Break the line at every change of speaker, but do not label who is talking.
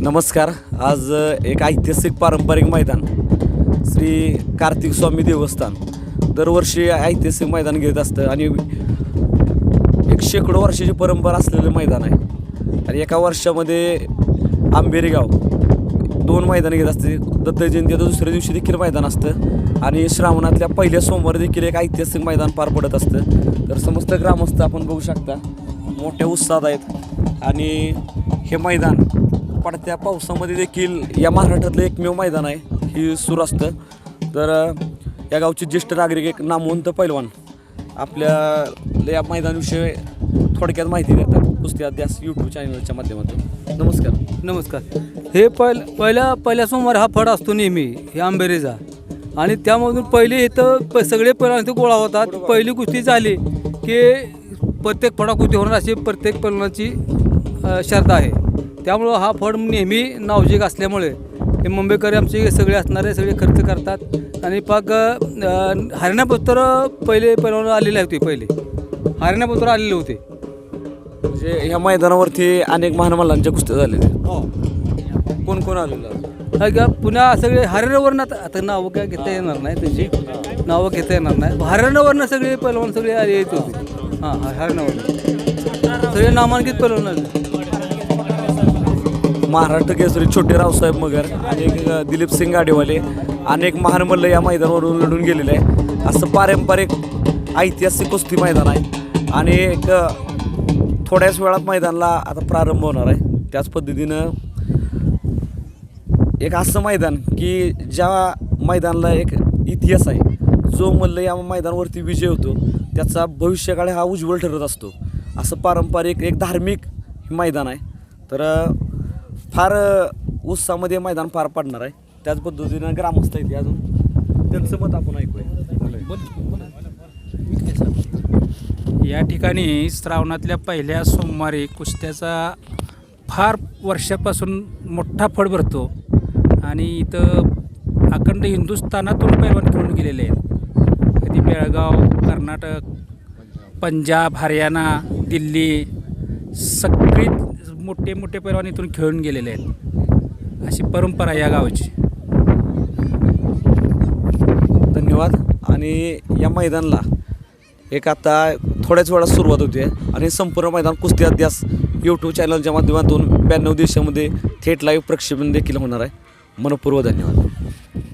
नमस्कार. आज एक ऐतिहासिक पारंपरिक मैदान. श्री कार्तिक स्वामी देवस्थान. दरवर्षी ऐतिहासिक मैदान घेत असतं आणि एक शेकडो वर्षाची परंपरा असलेलं मैदान आहे. आणि एका वर्षामध्ये आंबेरी गाव दोन मैदान घेत असते. दत्त जयंतीच्या दुसऱ्या दिवशी देखील मैदान असतं. आणि श्रावणातल्या पहिल्या सोमवारी देखील एक ऐतिहासिक मैदान पार पडत असतं. तर समस्त ग्रामस्थ आपण बघू शकता. मोठ्या उत्साहात आहेत. आणि हे मैदान पडत्या पावसामध्ये देखील या महाराष्ट्रातलं एकमेव मैदान आहे ही सुरू असतं. तर या गावचे ज्येष्ठ नागरिक एक नामवंत पैलवान आपल्या या मैदानाविषयी थोडक्यात माहिती देतात. कुस्ती अध्यास यूट्यूब चॅनलच्या माध्यमातून. नमस्कार.
नमस्कार. हे पहिल पहिल्या पहिल्या सोमवार हा फळ असतो नेहमी हे आंबेरीचा. आणि त्यामधून पहिले इथं प सगळे पहिला इथं गोळा होतात. पहिली कुस्ती झाली की प्रत्येक फळा कुस्ती होणार अशी प्रत्येक पैलवानाची श्रद्धा आहे. त्यामुळं हा फळ नेहमी नावजिक असल्यामुळे हे मुंबईकर आमचे सगळे असणारे सगळे खर्च करतात. आणि पाक हरिणापत्र पहिले पैलवान आलेले होते पहिले. हरिणापत्र आलेले होते.
म्हणजे ह्या मैदानावरती अनेक महानमल्लांच्या कुस्त्या झालेल्या कोण कोण आलेलं
हा का पुन्हा सगळे हरियाणावरनं आता आता नावं काय घेता येणार नाही त्याची. नावं घेता येणार नाही. हरियाणावरनं सगळे पैलवान सगळे आले येत होते. हां हरियाणावरनं सगळे नामांकित पैलवान आले
महाराष्ट्र केसरी छोटे रावसाहेब मगर आणि एक दिलीप सिंग गाडेवाले अनेक महान मल्ल या मैदानावरून लढून गेलेले आहे. असं पारंपरिक ऐतिहासिक कुस्ती मैदान आहे. आणि एक थोड्याच वेळात मैदानाला आता प्रारंभ होणार आहे. त्याच पद्धतीनं एक असं मैदान की ज्या मैदानाला एक इतिहास आहे. जो मल्ल या मैदानावरती विजय होतो त्याचा भविष्यकाळ हा उज्ज्वल ठरत असतो. असं पारंपरिक एक धार्मिक मैदान आहे. तर फार उत्साहामध्ये मैदान पार पडणार आहे. त्याच पद्धतीनं ग्रामस्थ आहेत अजून. त्यांचं मत आपण ऐकूया.
या ठिकाणी श्रावणातल्या पहिल्या सोमवारी कुस्त्याचा फार वर्षापासून मोठा फळ भरतो आणि इथं अखंड हिंदुस्थानातून पैलवान खेळून गेलेले आहेत. कधी बेळगाव कर्नाटक पंजाब हरियाणा दिल्ली सगळी मोठे मोठे पैलवान इथून खेळून गेलेले आहेत. अशी परंपरा आहे या गावाची.
धन्यवाद. आणि या मैदानाला एक आता थोड्याच वेळात सुरुवात होते आणि संपूर्ण मैदान कुस्ती अध्यास यूट्यूब चॅनलच्या माध्यमातून ब्याण्णव देशामध्ये थेट लाईव्ह प्रक्षेपण देखील होणार आहे. मनपूर्व धन्यवाद.